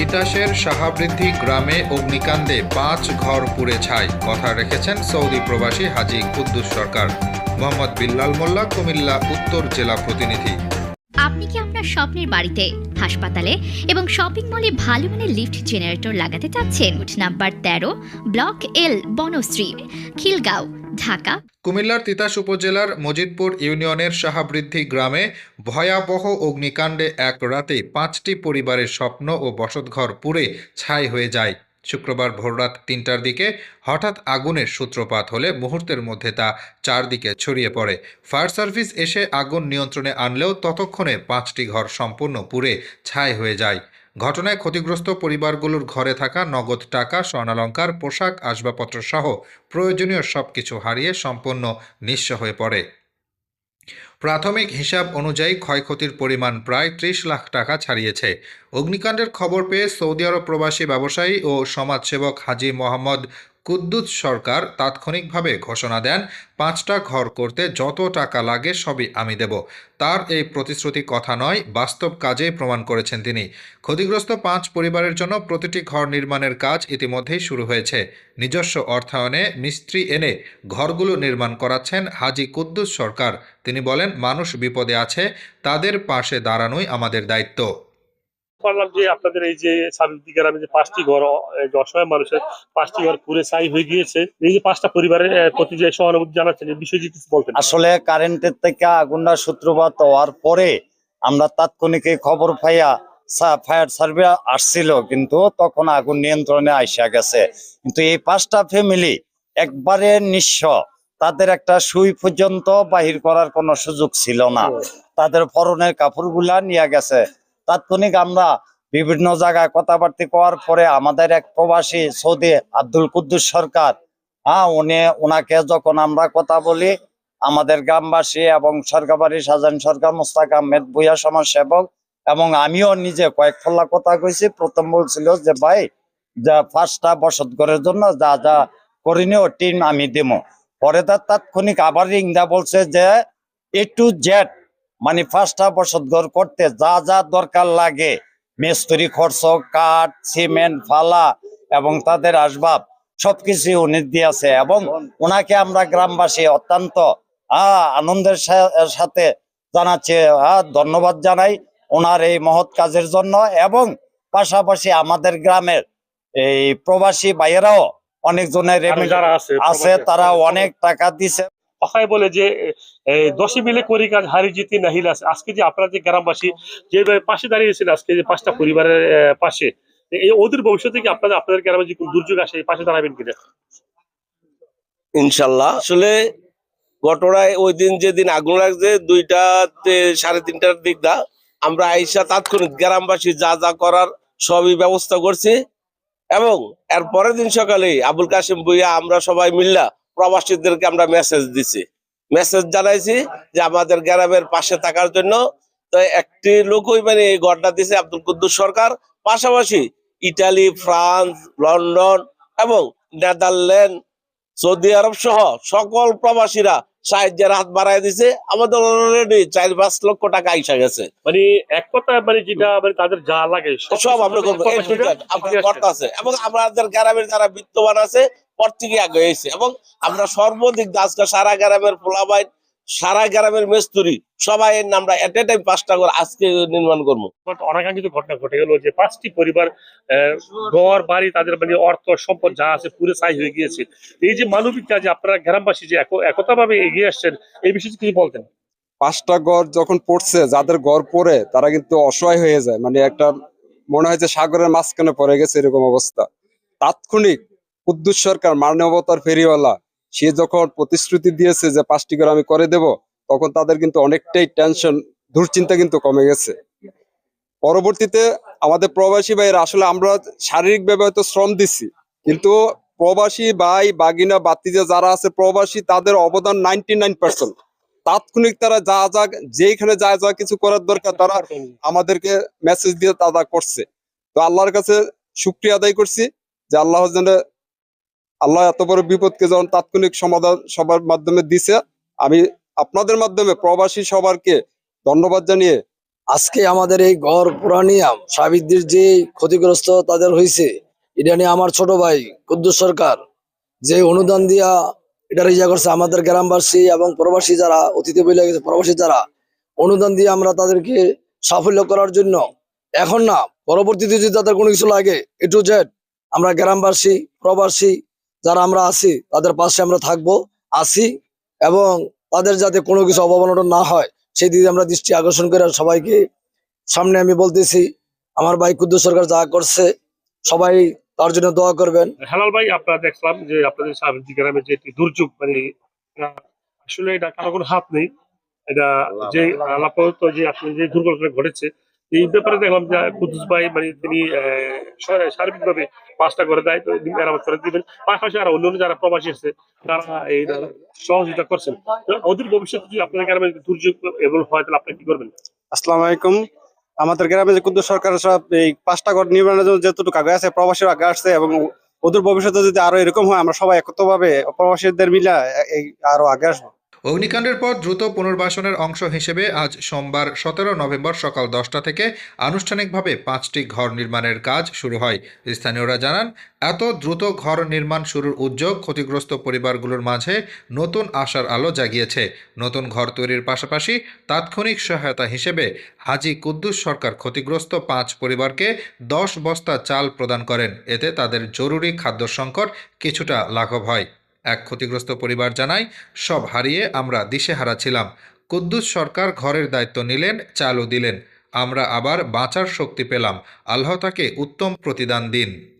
তিতাসের সাহাবৃদ্ধি গ্রামে অগ্নিকাণ্ডে পাঁচ ঘর পুড়ে ছাই, কথা রেখেছেন সৌদি প্রবাসী হাজি কুদ্দুস সরকার। মোহাম্মদ বিল্লাল মোল্লা, কুমিল্লা, উত্তর জেলা প্রতিনিধি। আপনি কি আপনার স্বপ্নের বাড়িতে, হাসপাতালে এবং শপিং মলে ভালো মানের লিফট জেনারেটর লাগাতে চাচ্ছেন? নাম্বার তেরো ব্লক এল বনশ্রী, খিলগাঁও। ঢাকা। কুমিল্লার তিতাস উপজেলার মজিদপুর ইউনিয়নের সাহাবৃদ্ধি গ্রামে ভয়াবহ অগ্নিকাণ্ডে এক রাতে পাঁচটি পরিবারের স্বপ্ন ও বসতঘর পুড়ে ছাই হয়ে যায়। শুক্রবার ভোররাত তিনটার দিকে হঠাৎ আগুনের সূত্রপাত হলে মুহূর্তের মধ্যে তা চারদিকে ছড়িয়ে পড়ে। ফায়ার সার্ভিস এসে আগুন নিয়ন্ত্রণে আনলেও ততক্ষণে পাঁচটি ঘর সম্পূর্ণ পুড়ে ছাই হয়ে যায়। ঘটনায় ক্ষতিগ্রস্ত পরিবারগুলোর ঘরে থাকা নগদ টাকা, স্বর্ণালঙ্কার, পোশাক, আসবাবপত্র সহ প্রয়োজনীয় সব কিছু হারিয়ে সম্পূর্ণ নিঃস্ব হয়ে পড়ে। প্রাথমিক হিসাব অনুযায়ী ক্ষয়ক্ষতির পরিমাণ প্রায় ত্রিশ লাখ টাকা ছাড়িয়েছে। অগ্নিকাণ্ডের খবর পেয়ে সৌদি আরব প্রবাসী ব্যবসায়ী ও সমাজসেবক হাজি মোহাম্মদ কুদ্দুস সরকার তাৎক্ষণিকভাবে ঘোষণা দেন, পাঁচটা ঘর করতে যত টাকা লাগে সবই আমি দেব। তার এই প্রতিশ্রুতি কথা নয়, বাস্তব কাজেই প্রমাণ করেছেন তিনি। ক্ষতিগ্রস্ত পাঁচ পরিবারের জন্য প্রতিটি ঘর নির্মাণের কাজ ইতিমধ্যেই শুরু হয়েছে। নিজস্ব অর্থায়নে মিস্ত্রি এনে ঘরগুলো নির্মাণ করাচ্ছেন হাজি কুদ্দুস সরকার। তিনি বলেন, মানুষ বিপদে আছে, তাদের পাশে দাঁড়ানোই আমাদের দায়িত্ব। পারলাম যে আপনাদের এই যে সাবিক গ্রামে যে পাঁচটি ঘর অসহায় মানুষের পাঁচটি ঘর পুরে ছাই হয়ে গিয়েছে। এই যে পাঁচটা পরিবারের প্রতি যে সহানুভূতি জানাচ্ছেন এই বিষয়ে যদি কিছু বলতেন। আসলে কারেন্টের থেকে আগুনটা সূত্রপাত হওয়ার পরে আমরা তাৎক্ষণিক খবর পাইয়া ফায়ার সার্ভে আসছিল কিন্তু তখন আগুন নিয়ন্ত্রণে আইসা গেছে। কিন্তু এই পাঁচটা ফ্যামিলি একবারে নিঃস্ব। তাদের একটা সুই পর্যন্ত বাহির করার কোনো সুযোগ ছিল না। তাদের পরনের কাপড়গুলা নিয়ে গেছে। তাৎক্ষণিক আমরা বিভিন্ন জায়গায় কথাবার্তা করার পরে আমাদের এক প্রবাসী সৌদি আব্দুল কুদ্দুস সরকার হ্যাঁ উনি ওনাকে যখন আমরা কথা বলি, আমাদের গ্রামবাসী এবং সরকারবাড়ি সাজান সরকার মোস্তাক আহমেদ সমাজ সেবক এবং আমিও নিজে কয়েক ফল্লা কথা কইছি। প্রথম বলছিল যে, ভাই, যা ফার্স্টটা বসত ঘরের জন্য যা যা করিনিও টিম আমি দেবো পরে তার তাৎক্ষণিক আবার রিংদা বলছে যে, এ টু জেড মানে পাঁচটা বসত ঘর করতে যা যা দরকার লাগে। মিস্ত্রি খরচ কাঠ সিমেন্ট ফালা এবং তাদের আসবাব সবকিছু উনি দিয়েছে এবং ওনাকে আমরা গ্রামবাসী অত্যন্ত আহ, আনন্দের সাথে জানাচ্ছি আহ, ধন্যবাদ জানাই ওনার এই মহৎ কাজের জন্য এবং পাশাপাশি আমাদের গ্রামের এই প্রবাসী ভাইয়েরাও অনেকজনের আছে তারা অনেক টাকা দিছে। কথায় বলে যে দশে মিলে করি কাজ, হারি জিতি নাহিল আজকে যে আপনারা যে গ্রামবাসী যে পাশে দাঁড়িয়েছেন আজকে যে পাঁচটা পরিবারের পাশে এই ওদের ভবিষ্যতে কি আপনাদের আপনাদের গ্রামে যে দুর্যোগ আসে, এই পাশে দাঁড়াবেন কিনা? ইনশাল্লাহ। আসলে ঘটনায় ওই দিন যেদিন আগুন লাগছে দুইটা সাড়ে তিনটার দিক দা, আমরা আইসা তাৎক্ষণিক গ্রামবাসী যা যা করার সবই ব্যবস্থা করছি। এবং এর পরের দিন সকালে আবুল কাশিম ভুইয়া, আমরা সবাই মিল্লা প্রবাসীদেরকে আমরা মেসেজ দিছি। মেসেজ জানাইছি যে আমাদের গ্রামের পাশে থাকার জন্য তো একটি লোকই মানে এই ঘরটা দিছে আব্দুল কুদ্দুস সরকার। পাশাপাশি ইটালি ফ্রান্স লন্ডন এবং নেদারল্যান্ড সৌদি আরব সহ সকল প্রবাসীরা সাহায্যের হাত বাড়াই দিছে। আমাদের অলরেডি চার পাঁচ লক্ষ টাকা আইসা গেছে। মানে এক কথা মানে যেটা মানে তাদের যা লাগে সব আমরা করব Z এবং আমাদের গ্রামের যারা বিত্তবান আছে প্রত্যেকে আগে হয়েছে। এবং আমরা সর্বাধিক আজকে সারা গ্রামের পোলাবাইন সারা গ্রামের মেস্তুরি সবাই এর আমরা এট এ টাইম পাঁচটা করে আজকে নির্মাণ করব। অনাকাঙ্ক্ষিত ঘটনা ঘটে গেল যে পাঁচটি পরিবার আহ, ঘর বাড়ি তাদের মানে অর্থ সম্পদ যা আছে পুরো ছাই হয়ে গিয়েছে। এই যে মানবিক কাজে আপনারা গ্রামবাসী যে একতা ভাবে এগিয়ে আসছেন এই বিষয়ে কিছু বলতেন। পাঁচটা গড় যখন পড়ছে যাদের গড় পড়ে তারা কিন্তু অসহায় হয়ে যায়। মানে একটা মনে হয় যে সাগরের মাঝখানে পড়ে গেছে এরকম অবস্থা। তাৎক্ষণিক কুদ্দুস সরকার মানবতার ফেরিওয়ালা, সে যখন প্রতিশ্রুতি দিয়েছে যে পাঁচটি করে আমি করে দেব, তখন তাদের কিন্তু অনেকটাই টেনশন দুশ্চিন্তা কিন্তু কমে গেছে। পরবর্তীতে আমাদের প্রবাসী ভাইয়েরা, আসলে আমরা শারীরিক ভাবে হয়তো শ্রম দিচ্ছি কিন্তু প্রবাসী ভাই বাগিনা বাতিজা যারা আছে প্রবাসী, তাদের অবদান নাইনটি নাইন পার্সেন্ট তাৎক্ষণিক তারা যা যা যেখানে যা যা কিছু করার দরকার, তারা আমাদেরকে মেসেজ দিয়ে তারা করছে। তো আল্লাহর কাছে শুক্রিয়া আদায় করছি, যে আল্লাহ যেন আল্লাহ এত বড় বিপদকে যখন তাৎক্ষণিক সমাধান সবার মাধ্যমে দিছে, আমি আপনাদের মাধ্যমে, প্রবাসী সবারকে ধন্যবাদ জানিয়ে আজকে আমাদের এই ঘর পুরানিয়াম সাবিদ্দির যে ক্ষতিগ্রস্ত তাদের হয়েছে এটা নিয়ে আমার ছোট ভাই কুদ্দুস সরকার যে অনুদান দিয়া এটা ইয়া করছে। আমাদের গ্রামবাসী এবং প্রবাসী যারা অতিথি বলে গেছে প্রবাসী যারা, অনুদান দিয়ে আমরা তাদেরকে সাফল্য করার জন্য এখন না, পরবর্তীতে যদি তাদের কোনো কিছু লাগে, এ টু জেড আমরা গ্রামবাসী, প্রবাসী যারা আমরা আছি তাদের পাশে আমরা থাকব আছি এবং তাদের যাতে কোনো কিছু অবমাননা না হয় সেই দিকে আমরা দৃষ্টি আকর্ষণ করে সবাইকে সামনে আমি বলতেছি আমার ভাই কুদ্দুস সরকার যা করছে সবাই তার জন্য দোয়া করবেন। হেলাল ভাই আপনারা দেখলাম যে আপনাদের গ্রামে যে একটি দুর্যোগ মানে আসলে এটা কারও কোনো হাত নেই। এটা যে আলাপাত যে আপনি যে দুর্ঘটনা ঘটেছে এই ব্যাপারে দেখলাম যে কুদ্দুস ভাই মানে তিনি সার্বিক ভাবে পাঁচটা করে দেয়, তো মেরামত করে দিবেন। পাশাপাশি আর অন্য যারা প্রবাসী আছে, তারা এই সহযোগিতা করছেন। ওদের ভবিষ্যতে যদি আপনাদের গ্রামে দুর্যোগ এবং হয়, তাহলে আপনি কি করবেন? আসসালামু আলাইকুম। আমাদের গ্রামে যে কুদ্দুস সরকার সব এই পাঁচটা ঘর নির্মাণের জন্য যতটুকু আগে আছে, প্রবাসীরা আগে আসছে এবং ওদের ভবিষ্যতে যদি আরও এরকম হয়, আমরা সবাই একত্রভাবে প্রবাসীদের মিলা এই আরও আগে আসব। অগ্নিকাণ্ডের পর দ্রুত পুনর্বাসনের অংশ হিসেবে আজ সোমবার সতেরো নভেম্বর সকাল দশটা থেকে আনুষ্ঠানিকভাবে পাঁচটি ঘর নির্মাণের কাজ শুরু হয়। স্থানীয়রা জানান, এত দ্রুত ঘর নির্মাণ শুরুর উদ্যোগ ক্ষতিগ্রস্ত পরিবারগুলোর মাঝে নতুন আশার আলো জাগিয়েছে। নতুন ঘর তৈরির পাশাপাশি তাৎক্ষণিক সহায়তা হিসেবে হাজি কুদ্দুস সরকার ক্ষতিগ্রস্ত পাঁচ পরিবারকে দশ বস্তা চাল প্রদান করেন। এতে তাদের জরুরি খাদ্য সংকট কিছুটা লাঘব হয়। এক ক্ষতিগ্রস্ত পরিবার জানায়, সব হারিয়ে আমরা দিশেহারা ছিলাম। কুদ্দুস সরকার ঘরের দায়িত্ব নিলেন, চালও দিলেন। আমরা আবার বাঁচার শক্তি পেলাম। আল্লাহ তাকে উত্তম প্রতিদান দিন।